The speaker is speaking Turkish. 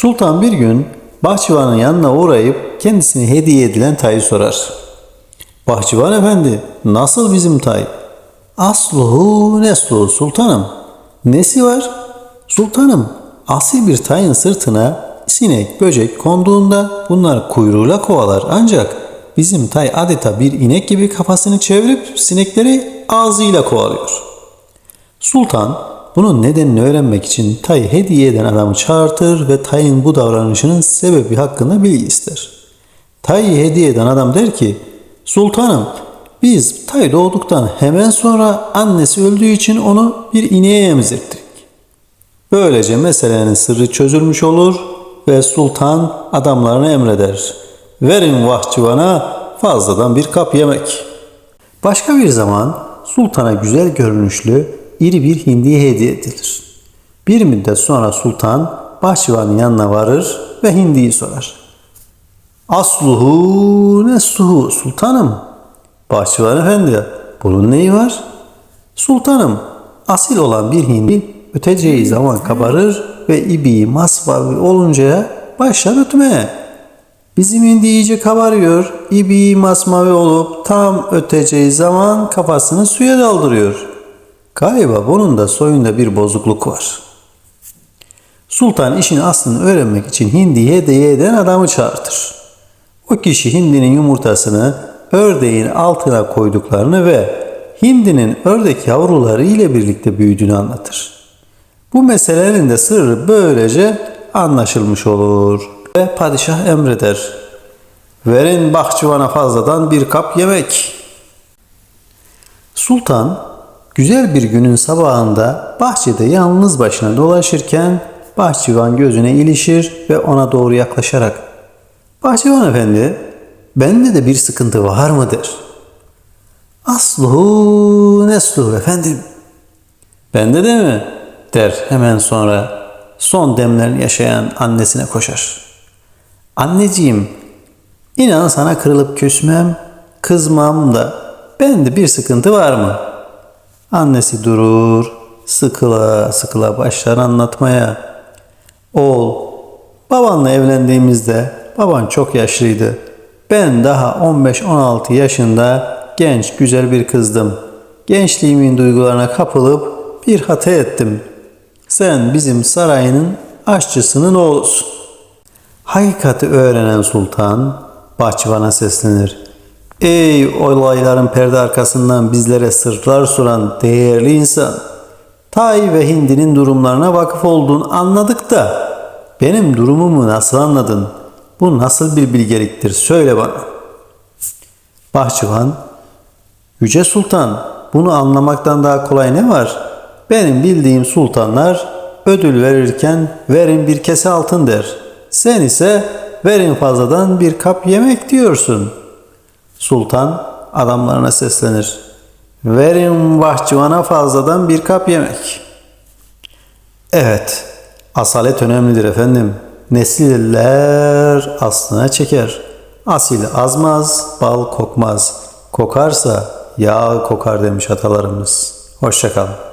Sultan bir gün bahçıvanın yanına uğrayıp kendisine hediye edilen tayı sorar. Bahçıvan efendi nasıl bizim tay? Asluhu nesluhu sultanım. Nesi var? Sultanım asil bir tayın sırtına sinek böcek konduğunda bunlar kuyruğuyla kovalar ancak bizim tay adeta bir inek gibi kafasını çevirip sinekleri ağzıyla kovalıyor. Sultan bunun nedenini öğrenmek için Tay'ı hediye eden adamı çağırtır ve Tay'ın bu davranışının sebebi hakkında bilgi ister. Tay'ı hediye eden adam der ki Sultanım biz Tay doğduktan hemen sonra annesi öldüğü için onu bir ineğe emzirttik. Böylece meselenin sırrı çözülmüş olur ve sultan adamlarına emreder. Verin vahçıvana fazladan bir kap yemek. Başka bir zaman sultana güzel görünüşlü iri bir hindiye hediye edilir. Bir müddet sonra sultan bahçıvanın yanına varır ve hindiyi sorar. Asluhu nesluhu sultanım. Bahçıvan efendi bunun neyi var? Sultanım asil olan bir hindi öteceği zaman kabarır ve ibiği masmavi oluncaya başlar ötmeye. Bizim hindi iyice kabarıyor, ibiği masmavi olup tam öteceği zaman kafasını suya daldırıyor. Galiba bunun da soyunda bir bozukluk var. Sultan işin aslını öğrenmek için hindiye hediye eden adamı çağırtır. O kişi hindinin yumurtasını ördeğin altına koyduklarını ve hindinin ördek yavruları ile birlikte büyüdüğünü anlatır. Bu meselelerin de sırrı böylece anlaşılmış olur. Ve padişah emreder. Verin bahçıvana fazladan bir kap yemek. Sultan güzel bir günün sabahında bahçede yalnız başına dolaşırken bahçıvan gözüne ilişir ve ona doğru yaklaşarak Bahçıvan efendi bende de bir sıkıntı var mı der. Asluhu nesluhu efendim. Bende de mi? der hemen sonra son demlerini yaşayan annesine koşar. Anneciğim inan sana kırılıp küsmem, kızmam da bende bir sıkıntı var mı? Annesi durur, sıkıla sıkıla başlar anlatmaya. Oğul, babanla evlendiğimizde baban çok yaşlıydı. Ben daha 15-16 yaşında genç güzel bir kızdım. Gençliğimin duygularına kapılıp bir hata ettim. Sen bizim sarayının aşçısının oğlusun. Hakikati öğrenen sultan bahçıvana seslenir. Ey olayların perde arkasından bizlere sırlar sunan değerli insan. Tay ve Hindi'nin durumlarına vakıf olduğunu anladık da benim durumumu nasıl anladın? Bu nasıl bir bilgeliktir söyle bana. Bahçıvan, Yüce Sultan bunu anlamaktan daha kolay ne var? Benim bildiğim sultanlar ödül verirken verin bir kese altın der. Sen ise verin fazladan bir kap yemek diyorsun. Sultan adamlarına seslenir. Verin bahçıvana fazladan bir kap yemek. Evet, asalet önemlidir efendim. Nesiller aslına çeker. Asil azmaz, bal kokmaz. Kokarsa yağ kokar demiş atalarımız. Hoşçakalın.